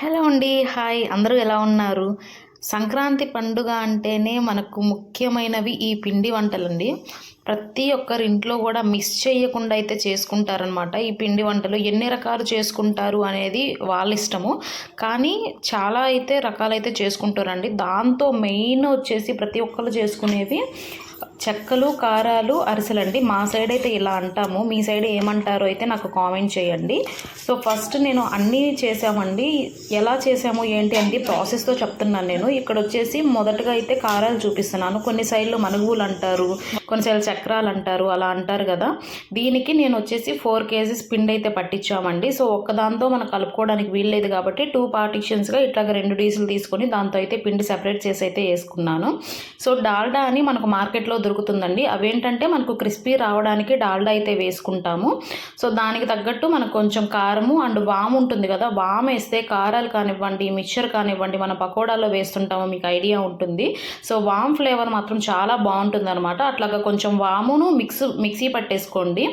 Hello అండి hi. అందరూ ఎలా ఉన్నారు? సంక్రాంతి పండుగ అంటేనే మనకు ముఖ్యమైనవి ఈ పిండి వంటలండి. ప్రతి ఒక్కరి ఇంట్లో కూడా మిస్ చేయకుండా అయితే చేసుకుంటారనమాట ఈ పిండి వంటలు ఎన్ని రకాలు చేసుకుంటారు అనేది వాళ్ళ ఇష్టము. కానీ చాలా అయితే రకాలైతే చేసుకుంటారండి. దాంతో మెయిన్ వచ్చేసి ప్రతి ఒక్కరు చేసుకునేవి చెక్కలు కారాలు అరిసెలండి. మా సైడ్ అయితే ఇలా అంటాము. మీ సైడ్ ఏమంటారో అయితే నాకు కామెంట్ చేయండి. సో ఫస్ట్ నేను అన్నీ చేసామండి. ఎలా చేసాము ఏంటి అంటే ప్రాసెస్తో చెప్తున్నాను నేను. ఇక్కడ వచ్చేసి మొదటగా అయితే కారాలు చూపిస్తున్నాను. కొన్ని సైడ్లు మనుగులు అంటారు కొన్ని సైడ్లు చక్రాలు అంటారు అలా అంటారు కదా. దీనికి నేను వచ్చేసి ఫోర్ కేజీస్ పిండి అయితే పట్టించామండి. సో ఒక్కదాంతో మనం కలుపుకోవడానికి వీల్లేదు కాబట్టి టూ పార్టిషన్స్గా ఇట్లాగ రెండు డీసులు తీసుకొని దాంతో అయితే పిండి సెపరేట్ చేసి అయితే వేసుకున్నాను. సో డాల్డా అని మనకు మార్కెట్లో దొరుకుతుందండి. అవేంటంటే మనకు క్రిస్పీ రావడానికి డాల్డా అయితే వేసుకుంటాము. సో దానికి తగ్గట్టు మనకు కొంచెం కారము అండ్ వామ్ ఉంటుంది కదా వామ్ వేస్తే కారాలు కానివ్వండి మిక్చర్ కానివ్వండి మన పకోడాలో వేస్తుంటాము మీకు ఐడియా ఉంటుంది. సో వామ్ ఫ్లేవర్ మాత్రం చాలా బాగుంటుంది అనమాట అట్లాగా కొంచెం వామును మిక్స్ మిక్సీ పట్టేసుకోండి.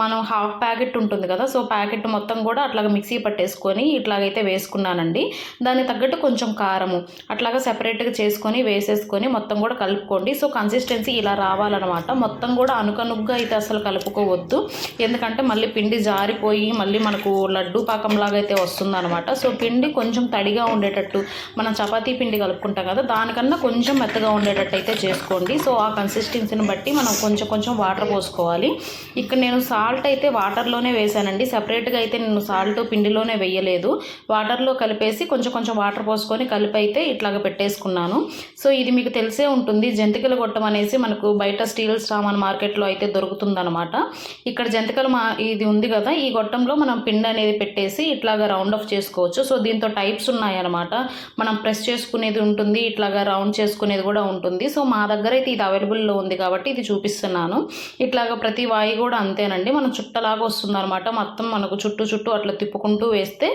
మనం హాఫ్ ప్యాకెట్ ఉంటుంది కదా సో ప్యాకెట్ మొత్తం కూడా అట్లాగా మిక్సీ పట్టేసుకొని ఇట్లాగైతే వేసుకున్నానండి. దానికి తగ్గట్టు కొంచెం కారము అట్లాగా సెపరేట్గా చేసుకొని వేసేసుకొని మొత్తం కూడా కలుపుకోండి. సో కన్సిస్టెన్సీ ఇలా రావాలన్నమాట. మొత్తం కూడా అనుకనుగ్గా అయితే అసలు కలుపుకోవద్దు. ఎందుకంటే మళ్ళీ పిండి జారిపోయి మళ్ళీ మనకు లడ్డు పాకంలాగా అయితే వస్తుందన్నమాట. సో పిండి కొంచెం తడిగా ఉండేటట్టు మనం చపాతీ పిండి కలుపుకుంటాం కదా దానికన్నా కొంచెం మెత్తగా ఉండేటట్టు అయితే చేసుకోండి. సో ఆ కన్సిస్టెన్సీని బట్టి మనం కొంచెం కొంచెం వాటర్ పోసుకోవాలి. ఇక్కడ నేను సాల్ట్ అయితే వాటర్లోనే వేసానండి సపరేట్గా అయితే నేను సాల్ట్ పిండిలోనే వేయలేదు. వాటర్లో కలిపేసి కొంచెం కొంచెం వాటర్ పోసుకొని కలిపి అయితే ఇట్లాగ పెట్టేసుకున్నాను. సో ఇది మీకు తెలిసే ఉంటుంది. జంతికలు గొట్టం అనేసి మనకు బయట స్టీల్ సామాన్ మార్కెట్లో అయితే దొరుకుతుందనమాట ఇక్కడ జంతికలు మా ఇది ఉంది కదా ఈ గొట్టంలో మనం పిండి అనేది పెట్టేసి ఇట్లాగా రౌండ్ ఆఫ్ చేసుకోవచ్చు. సో దీంతో టైప్స్ ఉన్నాయన్నమాట. మనం ప్రెస్ చేసుకునేది ఉంటుంది ఇట్లాగా రౌండ్ చేసుకునేది కూడా ఉంటుంది. సో మా దగ్గర అయితే ఇది అవైలబుల్లో ఉంది కాబట్టి ఇది చూపిస్తున్నాను. ఇట్లాగా ప్రతి వాయి కూడా అంతేనండి. మనం చుట్టలాగా వస్తుందన్నమాట. మొత్తం మనకు చుట్టూ చుట్టూ అట్లా తిప్పుకుంటూ వేస్తే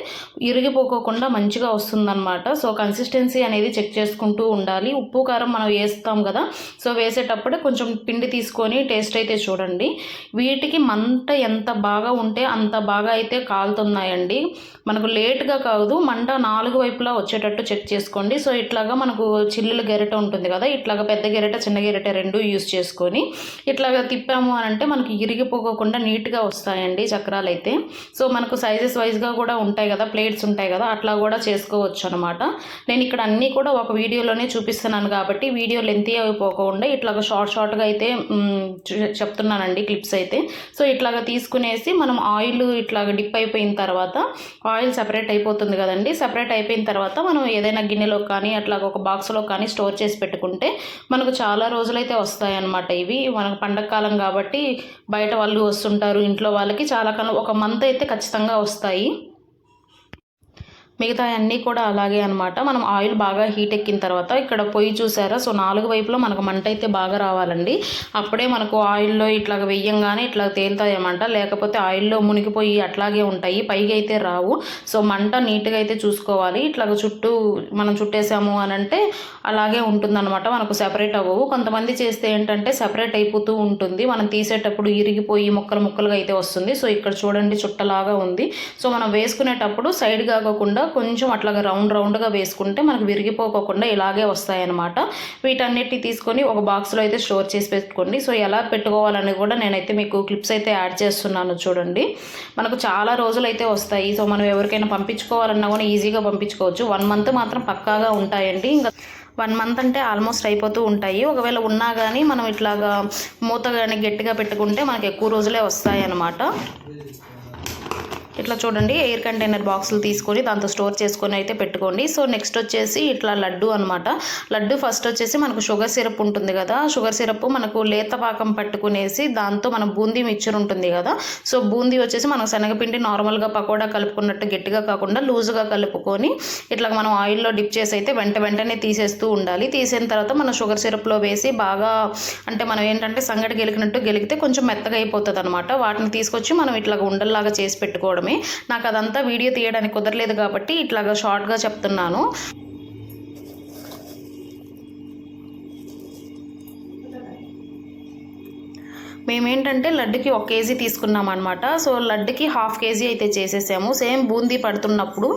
ఇరిగిపోకోకుండా మంచిగా వస్తుందన్నమాట. సో కన్సిస్టెన్సీ అనేది చెక్ చేసుకుంటూ ఉండాలి. ఉప్పు కారం మనం వేస్తాం కదా సో వేసేటప్పుడు కొంచెం పిండి తీసుకొని టేస్ట్ అయితే చూడండి. వీటికి మంట ఎంత బాగా ఉంటే అంత బాగా అయితే కాలుతున్నాయండి. మనకు లేట్గా కాదు మంట నాలుగు వైపులా వచ్చేటట్టు చెక్ చేసుకోండి. సో ఇట్లాగా మనకు చిల్లుల గెరట ఉంటుంది కదా ఇట్లాగా పెద్ద గెరట చిన్న గెరట రెండు యూస్ చేసుకొని ఇట్లాగా తిప్పాము అని అంటే మనకి ఇరిగిపోకుండా నీట్గా వస్తాయండి చక్రాలు అయితే సో మనకు సైజెస్ వైజ్గా కూడా ఉంటాయి కదా ప్లేట్స్ ఉంటాయి కదా అట్లా కూడా చేసుకోవచ్చు అనమాట నేను ఇక్కడ అన్నీ కూడా ఒక వీడియోలోనే చూపిస్తున్నాను కాబట్టి వీడియో లెంతీ అయిపోకుండా ఇట్లాగా షార్ట్ షార్ట్గా అయితే చెప్తున్నానండి క్లిప్స్ అయితే. సో ఇట్లాగా తీసుకునేసి మనం ఆయిల్ ఇట్లాగా డిప్ అయిపోయిన తర్వాత ఆయిల్ సపరేట్ అయిపోతుంది కదండి. సపరేట్ అయిపోయిన తర్వాత మనం ఏదైనా గిన్నెలో కానీ అట్లాగ ఒక బాక్స్లో కానీ స్టోర్ చేసి పెట్టుకుంటే మనకు చాలా రోజులైతే వస్తాయి అన్నమాట ఇవి. మనకు పండగ కాలం కాబట్టి బయట వాళ్ళు వస్తుంటారు ఇంట్లో వాళ్ళకి చాలా కాలం ఒక మంత్ అయితే ఖచ్చితంగా వస్తాయి. మిగతా అన్నీ కూడా అలాగే అనమాట మనం ఆయిల్ బాగా హీట్ ఎక్కిన తర్వాత ఇక్కడ పొయ్యి చూసారా? సో నాలుగు వైపులో మనకు మంట అయితే బాగా రావాలండి. అప్పుడే మనకు ఆయిల్లో ఇట్లా వెయ్యంగానే ఇట్లా తేలుతాయన్నమాట. లేకపోతే ఆయిల్లో మునిగిపోయి అట్లాగే ఉంటాయి. పైకి అయితే రావు. సో మంట నీట్గా అయితే చూసుకోవాలి. ఇట్లా చుట్టూ మనం చుట్టేసాము అని అంటే అలాగే ఉంటుందన్నమాట. మనకు సెపరేట్ అవ్వవు. కొంతమంది చేస్తే ఏంటంటే సెపరేట్ అయిపోతూ ఉంటుంది. మనం తీసేటప్పుడు ఇరిగిపోయి ముక్కలు ముక్కలుగా అయితే వస్తుంది. సో ఇక్కడ చూడండి చుట్టలాగా ఉంది. సో మనం వేసుకునేటప్పుడు సైడ్ కాకుండా కొంచెం అట్లాగా రౌండ్ రౌండ్గా వేసుకుంటే మనకు విరిగిపోకుండా ఇలాగే వస్తాయన్నమాట. వీటన్నిటిని తీసుకొని ఒక బాక్స్లో అయితే స్టోర్ చేసి పెట్టుకోండి. సో ఎలా పెట్టుకోవాలని కూడా నేనైతే మీకు క్లిప్స్ అయితే యాడ్ చేస్తున్నాను చూడండి. మనకు చాలా రోజులు అయితే వస్తాయి. సో మనం ఎవరికైనా పంపించుకోవాలన్నా కూడా ఈజీగా పంపించుకోవచ్చు. వన్ మంత్ మాత్రం పక్కాగా ఉంటాయండి. ఇంకా వన్ మంత్ అంటే ఆల్మోస్ట్ అయిపోతూ ఉంటాయి. ఒకవేళ ఉన్నా కానీ మనం ఇట్లాగా మూత కానీ గట్టిగా పెట్టుకుంటే మనకు ఎక్కువ రోజులే వస్తాయి అన్నమాట ఇట్లా చూడండి ఎయిర్ కంటైనర్ బాక్సులు తీసుకొని దాంతో స్టోర్ చేసుకొని అయితే పెట్టుకోండి. సో నెక్స్ట్ వచ్చేసి ఇట్లా లడ్డు అనమాట లడ్డు ఫస్ట్ వచ్చేసి మనకు షుగర్ సిరప్ ఉంటుంది కదా. షుగర్ సిరప్ మనకు లేత పాకం పట్టుకునేసి దాంతో మనం బూందీ మిక్చర్ ఉంటుంది కదా. సో బూందీ వచ్చేసి మనం శనగపిండి నార్మల్గా పకోడా కలుపుకున్నట్టు గట్టిగా కాకుండా లూజుగా కలుపుకొని ఇట్లా మనం ఆయిల్లో డిప్ చేసి అయితే వెంట వెంటనే తీసేస్తూ ఉండాలి. తీసిన తర్వాత మనం షుగర్ సిరప్లో వేసి బాగా అంటే మనం ఏంటంటే సంగటి గెలికినట్టు గెలికితే కొంచెం మెత్తగా అయిపోతుంది అనమాట వాటిని తీసుకొచ్చి మనం ఇట్లా ఉండల్లాగా చేసి పెట్టుకోవడమే. నాకు అదంతా వీడియో తీయడానికి కుదరలేదు కాబట్టి ఇట్లాగా షార్ట్గా చెప్తున్నాను. మేమేంటంటే లడ్డుకి ఒక కేజీ తీసుకున్నాం అనమాట సో లడ్డుకి హాఫ్ కేజీ అయితే చేసేసాము. సేమ్ బూందీ పడుతున్నప్పుడు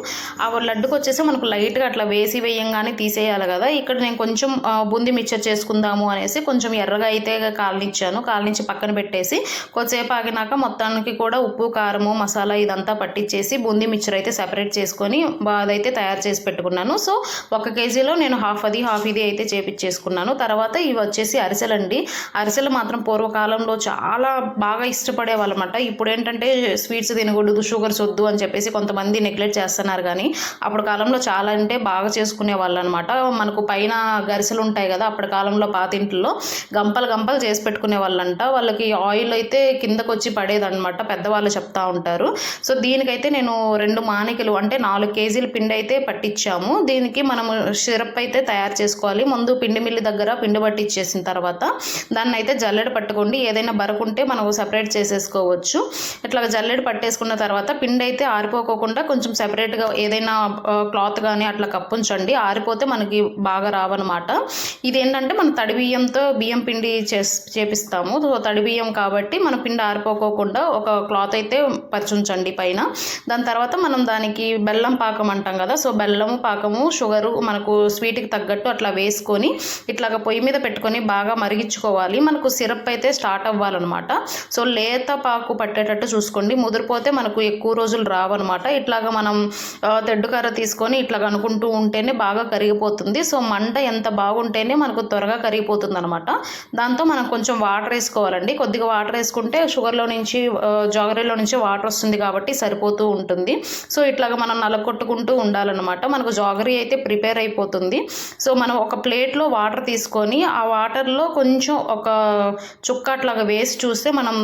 ఆ లడ్డుకి వచ్చేసి మనకు లైట్గా అట్లా వేసి వేయంగానే తీసేయాలి కదా. ఇక్కడ నేను కొంచెం బూందీ మిక్చర్ చేసుకుందాము అనేసి కొంచెం ఎర్రగా అయితే కాలనిచ్చాను. కాలనిచ్చి పక్కన పెట్టేసి కొద్దిసేపు ఆగినాక మొత్తానికి కూడా ఉప్పు కారము మసాలా ఇదంతా పట్టించేసి బూందీ మిక్చర్ అయితే సెపరేట్ చేసుకొని అదైతే తయారు చేసి పెట్టుకున్నాను. సో ఒక కేజీలో నేను హాఫ్ అది హాఫ్ ఇది అయితే చేపించేసుకున్నాను తర్వాత ఇవి వచ్చేసి అరిసెలండి. అరిసెలు మాత్రం పూర్వకాలంలో చాలా బాగా ఇష్టపడే వాళ్ళమాట ఇప్పుడు ఏంటంటే స్వీట్స్ తినకూడదు షుగర్స్ వద్దు అని చెప్పేసి కొంతమంది నెగ్లెక్ట్ చేస్తున్నారు కానీ అప్పుడు కాలంలో చాలా అంటే బాగా చేసుకునే వాళ్ళు అనమాట మనకు పైన గరిసెలు ఉంటాయి కదా అప్పటి కాలంలో పాతింట్లో గంపలు గంపలు చేసి పెట్టుకునే వాళ్ళంట వాళ్ళకి ఆయిల్ అయితే కిందకు వచ్చి పడేదన్నమాట పెద్దవాళ్ళు చెప్తా ఉంటారు. సో దీనికైతే నేను రెండు మానికలు అంటే నాలుగు కేజీల పిండి అయితే పట్టించాము దీనికి మనము సిరప్ అయితే తయారు చేసుకోవాలి. ముందు పిండి మిల్లి దగ్గర పిండి పట్టించేసిన తర్వాత దాన్ని అయితే జల్లెడ పట్టుకోండి. ఏదైనా బరకుంటే మనం సపరేట్ చేసేసుకోవచ్చు. ఇట్లా జల్లెడ పట్టేసుకున్న తర్వాత పిండి అయితే ఆరిపోకోకుండా కొంచెం సెపరేట్గా ఏదైనా క్లాత్ కానీ అట్లా కప్పుంచండి. ఆరిపోతే మనకి బాగా రావన్నమాట. ఇది ఏంటంటే మనం తడి బియ్యంతో బియ్యం పిండి చేస్ చేపిస్తాము. సో తడి బియ్యం కాబట్టి మన పిండి ఆరిపోకోకుండా ఒక క్లాత్ అయితే పరిచుంచండి పైన. దాని తర్వాత మనం దానికి బెల్లం పాకం అంటాం కదా సో బెల్లము పాకము షుగరు మనకు స్వీట్కి తగ్గట్టు అట్లా వేసుకొని ఇట్లాగ పొయ్యి మీద పెట్టుకొని బాగా మరిగించుకోవాలి. మనకు సిరప్ అయితే స్టార్ట్ అవ్వాలన్నమాట సో లేత పాకు పట్టేటట్టు చూసుకోండి. ముదిరిపోతే మనకు ఎక్కువ రోజులు రావన్నమాట. ఇట్లాగ మనం తెడ్డు తెడ్డుకర్ర తీసుకొని ఇట్లాగ అనుకుంటూ ఉంటేనే బాగా కరిగిపోతుంది. సో మంట ఎంత బాగుంటేనే మనకు త్వరగా కరిగిపోతుంది అనమాట దాంతో మనం కొంచెం వాటర్ వేసుకోవాలండి. కొద్దిగా వాటర్ వేసుకుంటే షుగర్లో నుంచి జాగరీలో నుంచి వాటర్ వస్తుంది కాబట్టి సరిపోతూ ఉంటుంది. సో ఇట్లాగ మనం నలగొట్టుకుంటూ ఉండాలన్నమాట. మనకు జాగరీ అయితే ప్రిపేర్ అయిపోతుంది. సో మనం ఒక ప్లేట్లో వాటర్ తీసుకొని ఆ వాటర్లో కొంచెం ఒక చుక్క అట్లాగా వేసి చూస్తే మనం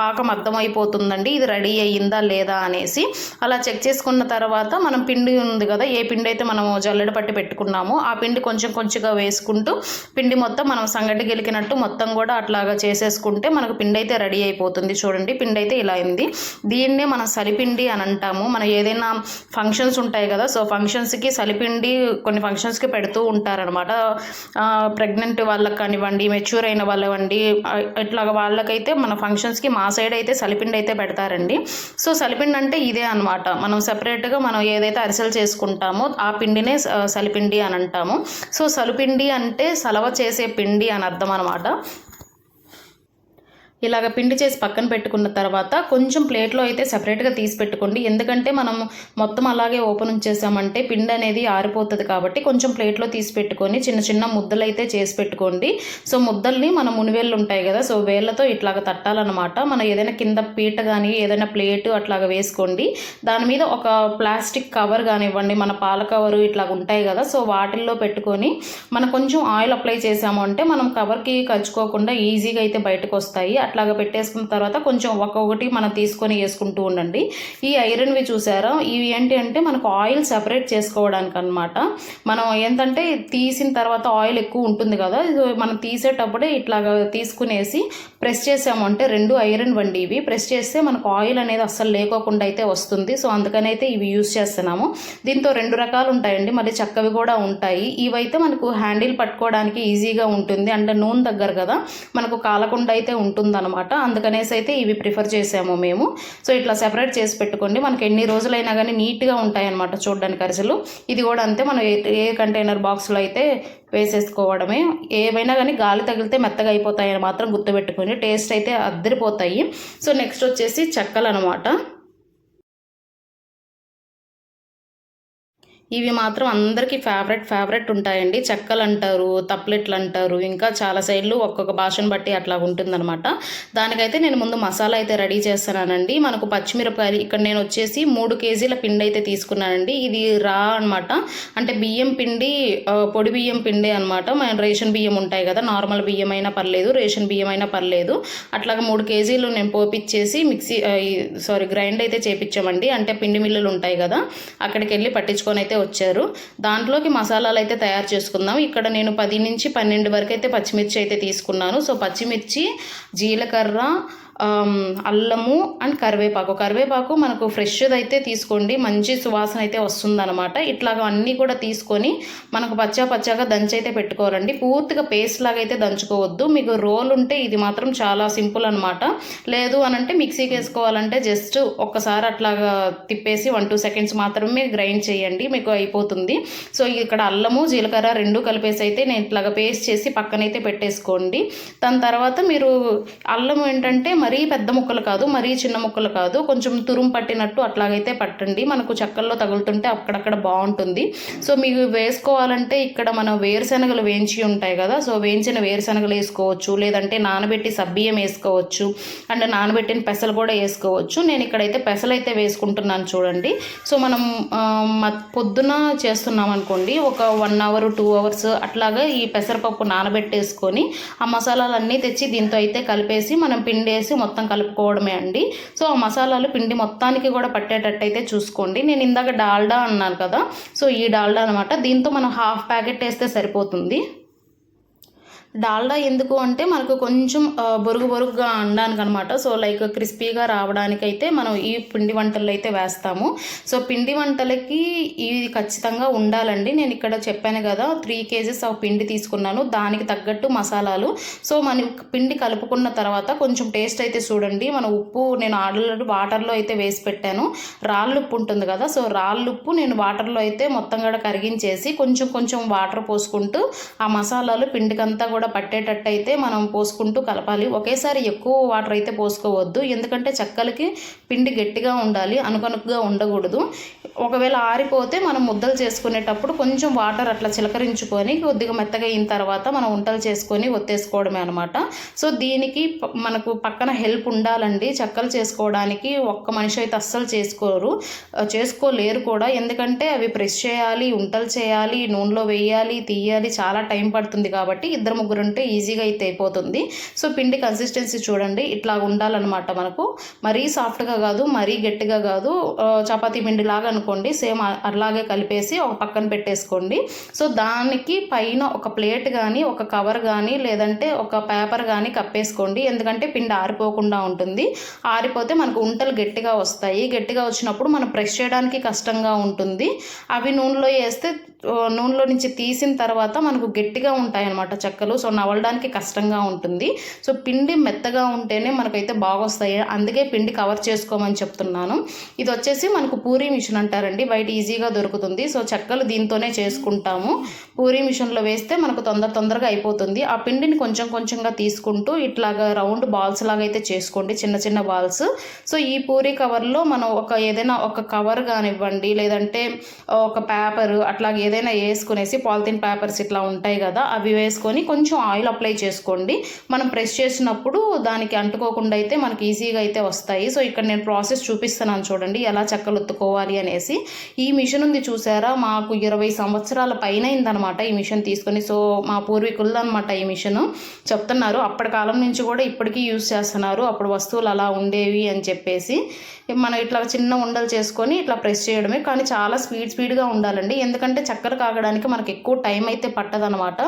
పాకం అర్థమైపోతుందండి ఇది రెడీ అయ్యిందా లేదా అనేసి. అలా చెక్ చేసుకున్న తర్వాత మనం పిండి ఉంది కదా ఏ పిండి అయితే మనం జల్లెడ పట్టి పెట్టుకున్నామో ఆ పిండి కొంచెం కొంచెంగా వేసుకుంటూ పిండి మొత్తం మనం సంగటి గెలికినట్టు మొత్తం కూడా అట్లాగా చేసేసుకుంటే మనకు పిండి అయితే రెడీ అయిపోతుంది. చూడండి పిండి అయితే ఇలా అయింది. దీన్నే మనం సలిపిండి అని అంటాము. మనం ఏదైనా ఫంక్షన్స్ ఉంటాయి కదా సో ఫంక్షన్స్కి సలిపిండి కొన్ని ఫంక్షన్స్కి పెడుతూ ఉంటారనమాట ప్రెగ్నెంట్ వాళ్ళకి కానివ్వండి మెచ్యూర్ అయిన వాళ్ళవండి ఇట్లాగా వాళ్ళకైతే మన ఫంక్షన్స్కి మా సైడ్ అయితే సలిపిండి అయితే పెడతారండి. సో సలిపిండి అంటే ఇదే అనమాట మనం సెపరేట్గా మనం ఏదైతే అరిసెలు చేసుకుంటామో ఆ పిండినే సలిపిండి అని అంటాము. సో సలిపిండి అంటే సలవ చేసే పిండి అని అర్థం అనమాట ఇలాగ పిండి చేసి పక్కన పెట్టుకున్న తర్వాత కొంచెం ప్లేట్లో అయితే సపరేట్గా తీసి పెట్టుకోండి. ఎందుకంటే మనం మొత్తం అలాగే ఓపెన్ ఉంచేసామంటే పిండి అనేది ఆరిపోతుంది కాబట్టి కొంచెం ప్లేట్లో తీసి పెట్టుకొని చిన్న చిన్న ముద్దలు అయితే చేసి పెట్టుకోండి. సో ముద్దల్ని మన మునివేళ్ళు ఉంటాయి కదా సో వేళ్ళతో ఇట్లాగ తట్టాలన్నమాట. మనం ఏదైనా కింద పీట కానీ ఏదైనా ప్లేట్ అట్లాగ వేసుకోండి. దాని మీద ఒక ప్లాస్టిక్ కవర్ కానివ్వండి మన పాల కవరు ఇట్లాగ ఉంటాయి కదా సో వాటిల్లో పెట్టుకొని మనం కొంచెం ఆయిల్ అప్లై చేసాము అంటే మనం కవర్కి కలుచుకోకుండా ఈజీగా అయితే బయటకు వస్తాయి. అట్లాగా పెట్టేసుకున్న తర్వాత కొంచెం ఒక్కొక్కటి మనం తీసుకొని వేసుకుంటూ ఉండండి. ఈ ఐరన్వి చూసారా? ఇవి ఏంటి అంటే మనకు ఆయిల్ సెపరేట్ చేసుకోవడానికి అనమాట మనం ఏంటంటే తీసిన తర్వాత ఆయిల్ ఎక్కువ ఉంటుంది కదా మనం తీసేటప్పుడే ఇట్లాగా తీసుకునేసి ప్రెస్ చేసామంటే రెండు ఐరన్ వండి ఇవి. ప్రెస్ చేస్తే మనకు ఆయిల్ అనేది అస్సలు లేకోకుండా అయితే వస్తుంది. సో అందుకని అయితే ఇవి యూస్ చేస్తున్నాము. దీంతో రెండు రకాలు ఉంటాయండి. మళ్ళీ చక్కవి కూడా ఉంటాయి. ఇవైతే మనకు హ్యాండిల్ పట్టుకోవడానికి ఈజీగా ఉంటుంది. అంటే నూనె దగ్గర కదా మనకు కాలకుండా అయితే ఉంటుందన్నమాట. అందుకనేసి అయితే ఇవి ప్రిఫర్ చేసాము మేము. సో ఇట్లా సెపరేట్ చేసి పెట్టుకోండి. మనకి ఎన్ని రోజులైనా కానీ నీట్గా ఉంటాయి అన్నమాట చూడడానికి అరిసెలు. ఇది కూడా అంతే. మనం ఏ ఏ కంటైనర్ బాక్స్లో అయితే వేసేసుకోవడమే. ఏవైనా కానీ గాలి తగిలితే మెత్తగా అయిపోతాయని మాత్రం గుర్తుపెట్టుకుని టేస్ట్ అయితే అద్దరిపోతాయి. సో నెక్స్ట్ వచ్చేసి చెక్కలు అనమాట ఇవి మాత్రం అందరికీ ఫేవరెట్ ఫేవరెట్ ఉంటాయండి. చెక్కలు అంటారు తప్లెట్లు అంటారు ఇంకా చాలా సైడ్లు ఒక్కొక్క భాషను బట్టి అట్లా ఉంటుందన్నమాట. దానికైతే నేను ముందు మసాలా అయితే రెడీ చేస్తున్నానండి. మనకు పచ్చిమిరపకాయలు ఇక్కడ నేను వచ్చేసి మూడు కేజీల పిండి అయితే తీసుకున్నానండి. ఇది రా అనమాట అంటే బియ్యం పిండి పొడి బియ్యం పిండి అనమాట మన రేషన్ బియ్యం ఉంటాయి కదా నార్మల్ బియ్యం అయినా పర్లేదు రేషన్ బియ్యం అయినా పర్లేదు. అట్లాగా మూడు కేజీలు నేను పోపిచ్చేసి మిక్సీ సారీ గ్రైండ్ అయితే చేపించామండి అంటే పిండి మిల్లులు ఉంటాయి కదా అక్కడికి వెళ్ళి పట్టించుకొని అయితే వచ్చారు. దాంట్లోకి మసాలాలు అయితే తయారు చేసుకుందాం. ఇక్కడ నేను పది నుంచి పన్నెండు వరకు అయితే పచ్చిమిర్చి అయితే తీసుకున్నాను. సో పచ్చిమిర్చి జీలకర్ర అల్లము అండ్ కరివేపాకు. కరివేపాకు మనకు ఫ్రెష్ది అయితే తీసుకోండి. మంచి సువాసన అయితే వస్తుందనమాట ఇట్లాగ అన్నీ కూడా తీసుకొని మనకు పచ్చా పచ్చాగా దంచి అయితే పెట్టుకోవాలండి. పూర్తిగా పేస్ట్ లాగా అయితే దంచుకోవద్దు. మీకు రోల్ ఉంటే ఇది మాత్రం చాలా సింపుల్ అనమాట లేదు అని అంటే మిక్సీకి వేసుకోవాలంటే జస్ట్ ఒక్కసారి అట్లాగా తిప్పేసి వన్ టూ సెకండ్స్ మాత్రమే గ్రైండ్ చేయండి. మీకు అయిపోతుంది. సో ఇక్కడ అల్లము జీలకర్ర రెండు కలిపేసి అయితే నేను ఇట్లాగా పేస్ట్ చేసి పక్కనైతే పెట్టేసుకోండి. దాని తర్వాత మీరు అల్లం ఏంటంటే మరీ పెద్ద ముక్కలు కాదు మరీ చిన్న ముక్కలు కాదు. కొంచెం తురుము పట్టినట్టు అట్లాగైతే పట్టండి. మనకు చెక్కల్లో తగులుతుంటే అక్కడక్కడ బాగుంటుంది. సో మీకు వేసుకోవాలంటే ఇక్కడ మనం వేరుశనగలు వేయించి ఉంటాయి కదా. సో వేయించిన వేరుశనగలు వేసుకోవచ్చు. లేదంటే నానబెట్టి సబ్బియ్యం వేసుకోవచ్చు. అండ్ నానబెట్టిన పెసలు కూడా వేసుకోవచ్చు. నేను ఇక్కడైతే పెసలు అయితే వేసుకుంటున్నాను చూడండి. సో మనం పొద్దున చేస్తున్నాం అనుకోండి. ఒక వన్ అవర్ టూ అవర్స్ అట్లాగా ఈ పెసరపప్పు నానబెట్టేసుకొని ఆ మసాలాలన్నీ తెచ్చి దీంతో అయితే కలిపేసి మనం పిండి వేసి మొత్తం కలుపుకోవడమే అండి. సో ఆ మసాలాలు పిండి మొత్తానికి కూడా పట్టేటట్టు అయితే చూసుకోండి. నేను ఇందాక డాల్డా అన్నాను కదా. సో ఈ డాల్డా అనమాట దీంతో మనం హాఫ్ ప్యాకెట్ వేస్తే సరిపోతుంది. డాల్డా ఎందుకు అంటే మనకు కొంచెం బొరుగు బొరుగుగా అనడానికి అనమాట సో లైక్ క్రిస్పీగా రావడానికైతే మనం ఈ పిండి వంటల్లో అయితే వేస్తాము. సో పిండి వంటలకి ఇది ఖచ్చితంగా ఉండాలండి. నేను ఇక్కడ చెప్పాను కదా త్రీ కేజెస్ ఆ పిండి తీసుకున్నాను. దానికి తగ్గట్టు మసాలాలు. సో మన పిండి కలుపుకున్న తర్వాత కొంచెం టేస్ట్ అయితే చూడండి. మన ఉప్పు నేను ఆల్రెడీ వాటర్లో అయితే వేసి పెట్టాను. రాళ్ళు ఉప్పు ఉంటుంది కదా సో రాళ్ళు ఉప్పు నేను వాటర్లో అయితే మొత్తం కూడా కరిగించేసి కొంచెం కొంచెం వాటర్ పోసుకుంటూ ఆ మసాలాలు పిండికంతా కూడా పట్టేటట్టు అయితే మనం పోసుకుంటూ కలపాలి. ఒకేసారి ఎక్కువ వాటర్ అయితే పోసుకోవద్దు. ఎందుకంటే చెక్కలకి పిండి గట్టిగా ఉండాలి అనుకనుకుగా ఉండకూడదు. ఒకవేళ ఆరిపోతే మనం ముద్దలు చేసుకునేటప్పుడు కొంచెం వాటర్ అట్లా చిలకరించుకొని కొద్దిగా మెత్తగా అయిన తర్వాత మనం వంటలు చేసుకొని ఒత్తేసుకోవడమే అనమాట సో దీనికి మనకు పక్కన హెల్ప్ ఉండాలండి. చెక్కలు చేసుకోవడానికి ఒక్క మనిషి అయితే అస్సలు చేసుకోరు చేసుకోలేరు కూడా. ఎందుకంటే అవి ప్రెస్ చేయాలి ఉంటలు చేయాలి నూనెలో వేయాలి తీయాలి చాలా టైం పడుతుంది కాబట్టి ఇద్దరు ముగ్గురు ఉంటే ఈజీగా అయితే అయిపోతుంది. సో పిండి కన్సిస్టెన్సీ చూడండి. ఇట్లా ఉండాలన్నమాట మనకు. మరీ సాఫ్ట్గా కాదు మరీ గట్టిగా కాదు. చపాతి చపాతీ పిండి లాగా అనుకోండి. సేమ్ అలాగే కలిపేసి ఒక పక్కన పెట్టేసుకోండి. సో దానికి పైన ఒక ప్లేట్ కానీ ఒక కవర్ కానీ లేదంటే ఒక పేపర్ కానీ కప్పేసుకోండి. ఎందుకంటే పిండి ఆరిపోకుండా ఉంటుంది. ఆరిపోతే మనకు ఉంటలు గట్టిగా వస్తాయి. గట్టిగా వచ్చినప్పుడు మనం ప్రెస్ చేయడానికి కష్టంగా ఉంటుంది. అవి నూనెలో వేస్తే నూనెలో నుంచి తీసిన తర్వాత మనకు గట్టిగా ఉంటాయన్నమాట చెక్కలు. సో నవలడానికి కష్టంగా ఉంటుంది. సో పిండి మెత్తగా ఉంటేనే మనకైతే బాగొస్తాయి. అందుకే పిండి కవర్ చేసుకోమని చెప్తున్నాను. ఇది వచ్చేసి మనకు పూరీ మిషన్ అంటారండి. బయట ఈజీగా దొరుకుతుంది. సో చెక్కలు దీంతోనే చేసుకుంటాము. పూరీ మిషన్లో వేస్తే మనకు తొందర తొందరగా అయిపోతుంది. ఆ పిండిని కొంచెం కొంచెంగా తీసుకుంటూ ఇట్లాగా రౌండ్ బాల్స్ లాగా అయితే చేసుకోండి. చిన్న చిన్న బాల్స్. సో ఈ పూరీ కవర్లో మనం ఒక ఏదైనా ఒక కవర్ కానివ్వండి లేదంటే ఒక పేపర్ అట్లాగే ఏదైనా వేసుకునేసి పాలిథిన్ పేపర్స్ ఇట్లా ఉంటాయి కదా అవి వేసుకొని కొంచెం ఆయిల్ అప్లై చేసుకోండి. మనం ప్రెస్ చేసినప్పుడు దానికి అంటుకోకుండా అయితే మనకి ఈజీగా అయితే వస్తాయి. సో ఇక్కడ నేను ప్రాసెస్ చూపిస్తున్నాను చూడండి ఎలా చెక్కలు ఉత్తుకోవాలి అనేసి. ఈ మిషన్ ఉంది చూసారా? మాకు ఇరవై సంవత్సరాల పైన అయిందనమాట ఈ మిషన్ తీసుకొని. సో మా పూర్వీకులది అనమాట ఈ మిషన్. చెప్తున్నారు అప్పటి కాలం నుంచి కూడా ఇప్పటికీ యూస్ చేస్తున్నారు. అప్పుడు వస్తువులు అలా ఉండేవి అని చెప్పేసి. మనం ఇట్లా చిన్న ఉండలు చేసుకొని ఇట్లా ప్రెస్ చేయడమే. కానీ చాలా స్పీడ్ స్పీడ్గా ఉండాలండి. ఎందుకంటే చక్క చక్కెర కాగడానికి మనకి ఎక్కువ టైం అయితే పట్టదనమాట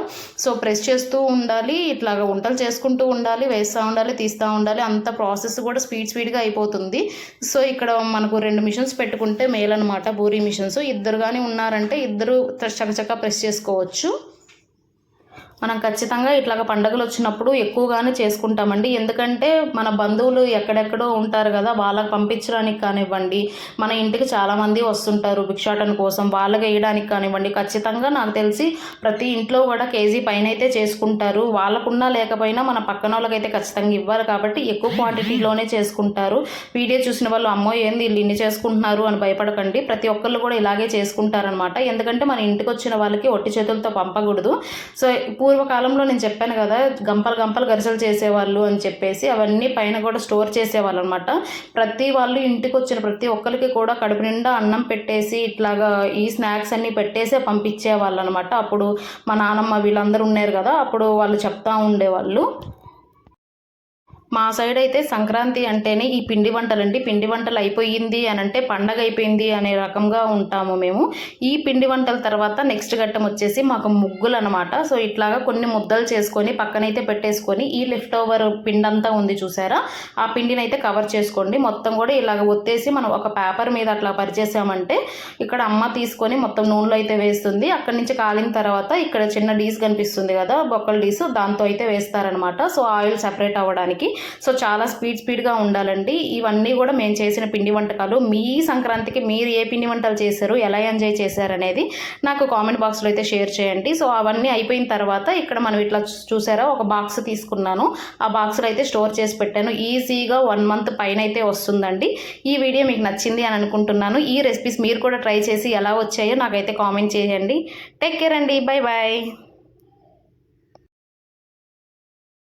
సో ప్రెస్ చేస్తూ ఉండాలి ఇట్లాగ వంటలు చేసుకుంటూ ఉండాలి వేస్తూ ఉండాలి తీస్తూ ఉండాలి అంత ప్రాసెస్ కూడా స్పీడ్ స్పీడ్గా అయిపోతుంది. సో ఇక్కడ మనకు రెండు మిషన్స్ పెట్టుకుంటే మేలనమాట బూరీ మిషన్స్ ఇద్దరు కానీ ఉన్నారంటే ఇద్దరు చకచక ప్రెస్ చేసుకోవచ్చు. మనం ఖచ్చితంగా ఇట్లాగ పండగలు వచ్చినప్పుడు ఎక్కువగానే చేసుకుంటామండి. ఎందుకంటే మన బంధువులు ఎక్కడెక్కడో ఉంటారు కదా వాళ్ళకి పంపించడానికి కానివ్వండి మన ఇంటికి చాలామంది వస్తుంటారు భిక్షాటన కోసం వాళ్ళకి వేయడానికి కానివ్వండి. ఖచ్చితంగా నాకు తెలిసి ప్రతి ఇంట్లో కూడా కేజీ పైన అయితే చేసుకుంటారు. వాళ్ళకున్నా లేకపోయినా మన పక్కన వాళ్ళకైతే ఖచ్చితంగా ఇవ్వాలి కాబట్టి ఎక్కువ క్వాంటిటీలోనే చేసుకుంటారు. వీడియో చూసిన వాళ్ళు అమ్మో ఏంది వీళ్ళు ఇన్ని చేసుకుంటున్నారు? అని భయపడకండి. ప్రతి ఒక్కళ్ళు కూడా ఇలాగే చేసుకుంటారనమాట ఎందుకంటే మన ఇంటికి వచ్చిన వాళ్ళకి ఒట్టి చేతులతో పంపకూడదు. సో పూర్వకాలంలో నేను చెప్పాను కదా గంపలు గంపలు గరిసెలు చేసేవాళ్ళు అని చెప్పేసి అవన్నీ పైన కూడా స్టోర్ చేసేవాళ్ళు అనమాట ప్రతి వాళ్ళు ఇంటికి వచ్చిన ప్రతి ఒక్కరికి కూడా కడుపు నిండా అన్నం పెట్టేసి ఇట్లాగా ఈ స్నాక్స్ అన్నీ పెట్టేసే పంపించేవాళ్ళు అనమాట అప్పుడు మా నానమ్మ వీళ్ళందరూ ఉన్నారు కదా అప్పుడు వాళ్ళు చెప్తా ఉండేవాళ్ళు. మా సైడ్ అయితే సంక్రాంతి అంటేనే ఈ పిండి వంటలండి. పిండి వంటలు అయిపోయింది అని అంటే పండగ అయిపోయింది అనే రకంగా ఉంటాము మేము. ఈ పిండి వంటల తర్వాత నెక్స్ట్ ఘట్టం వచ్చేసి మాకు ముగ్గులు అనమాట సో ఇట్లాగా కొన్ని ముద్దలు చేసుకొని పక్కనైతే పెట్టేసుకొని ఈ లెఫ్ట్ ఓవర్ పిండి అంతా ఉంది చూసారా? ఆ పిండిని అయితే కవర్ చేసుకోండి. మొత్తం కూడా ఇలాగ ఒత్తేసి మనం ఒక పేపర్ మీద అట్లా పరిచేసామంటే ఇక్కడ అమ్మ తీసుకొని మొత్తం నూనెలో అయితే వేస్తుంది. అక్కడి నుంచి కాలిన తర్వాత ఇక్కడ చిన్న డీస్ కనిపిస్తుంది కదా బొక్కల డీస్ దాంతో అయితే వేస్తారనమాట సో ఆయిల్ సెపరేట్ అవ్వడానికి సో చాలా స్పీడ్ స్పీడ్గా ఉండాలండి. ఇవన్నీ కూడా మేము చేసిన పిండి వంటకాలు మీ సంక్రాంతికి మీరు ఏ పిండి వంటలు చేశారు ఎలా ఎంజాయ్ చేశారు అనేది నాకు కామెంట్ బాక్స్లో అయితే షేర్ చేయండి. సో అవన్నీ అయిపోయిన తర్వాత ఇక్కడ మనం ఇట్లా చూసారా ఒక బాక్స్ తీసుకున్నాను. ఆ బాక్స్లో అయితే స్టోర్ చేసి పెట్టాను. ఈజీగా వన్ మంత్ పైన అయితే వస్తుందండి. ఈ వీడియో మీకు నచ్చింది అని అనుకుంటున్నాను. ఈ రెసిపీస్ మీరు కూడా ట్రై చేసి ఎలా వచ్చాయో నాకైతే కామెంట్ చేయండి. టేక్ కేర్ అండి. Bye bye